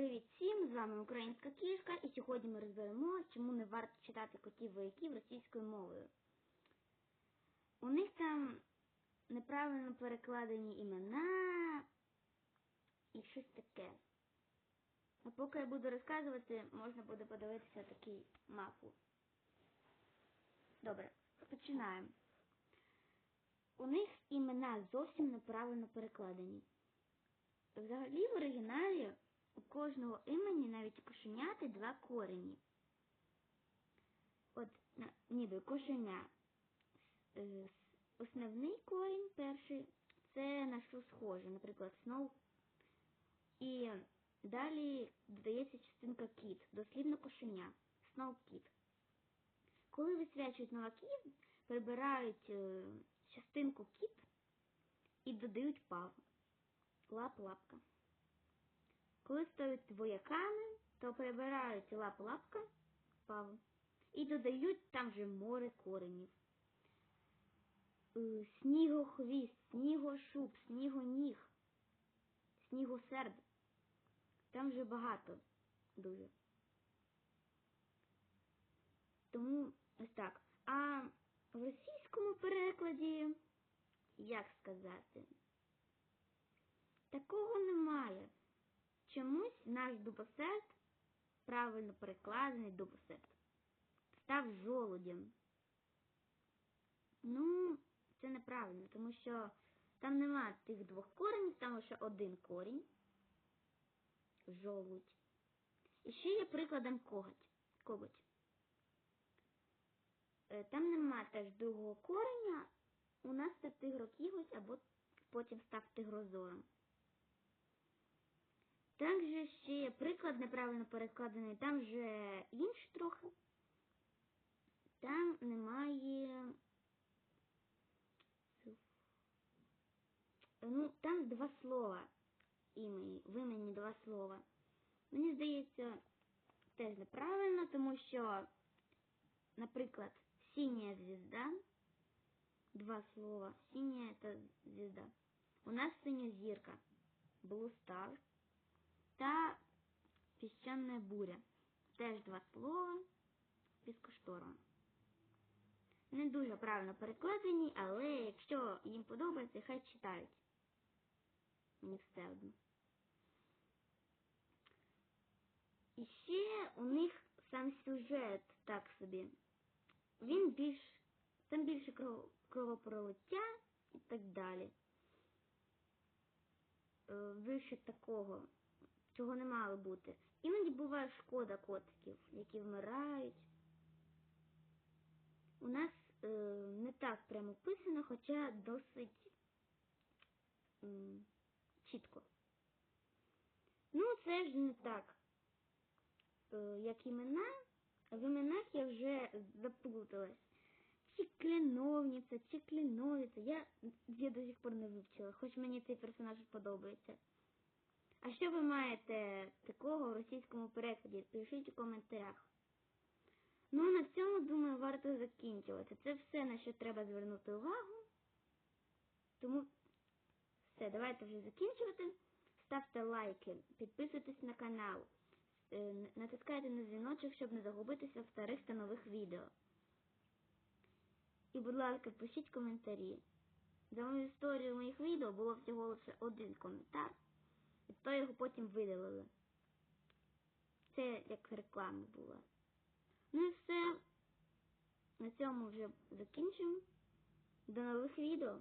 Привіт всім! З вами Українська кішка, і сьогодні ми розберемо, чому не варто читати котів вояків російською мовою. У них там неправильно перекладені імена і щось таке. А поки я буду розказувати, можна буде подивитися такий мапу. Добре, починаємо. У них імена зовсім неправильно перекладені. Взагалі в оригіналі у кожного імені навіть кошеняти два корені. От ніби кошеня. Е, Основний корінь перший це на що схоже, наприклад, сноу. І далі додається частинка кіт, дослівно кошеня, сноу кіт. Коли висвячують новаків, прибирають е, частинку кіт і додають пав. Лап-лапка. Коли стають вояками, то прибирають лап-лапка паву і додають там же море коренів. Е, Снігохвіст, снігошуб, снігоніг, снігосерд. Там вже багато дуже. Тому ось так. А в російському перекладі, як сказати, такого немає. Чомусь наш дубосерд, правильно перекладений дубосерд, став жолудем. Ну, це неправильно, тому що там нема тих двох коренів, там лише один корінь. Жолудь. І ще є прикладом коготь. коготь. Е, Там нема теж другого кореня. У нас це тигрокіготь або потім став тигрозором. Також ще є приклад неправильно перекладений, там вже інш трохи. Там немає. Ну, там два слова імені, в імені два слова. Мені здається, теж неправильно, тому що, наприклад, синя звізда, два слова, синя це звізда. У нас синя зірка, Blue Star піщана буря. Теж два слова, піскошторм. Не дуже правильно перекладені, але якщо їм подобається, хай читають. Мені все одно. І ще у них сам сюжет так собі. Він більш. Там більше кровопролиття і так далі. Більше такого, чого не мало бути. Іноді буває шкода котиків, які вмирають. У нас е, не так прямо писано, хоча досить м, чітко. Ну, це ж не так, е, як імена. В іменах я вже заплуталась. Чи кляновниця, чи кляновиця. Я, я до сих пор не вивчила, хоч мені цей персонаж подобається. А що ви маєте такого в російському перекладі? Пишіть у коментарях. Ну, а на цьому, думаю, варто закінчувати. Це все, на що треба звернути увагу. Тому все, давайте вже закінчувати. Ставте лайки, підписуйтесь на канал, е, натискайте на дзвіночок, щоб не загубитися в старих та нових відео. І, будь ласка, пишіть коментарі. За мою історію моїх відео було всього лише один коментар, то його потім видалили. Це як реклама була. Ну і все. На цьому вже закінчимо. До нових відео.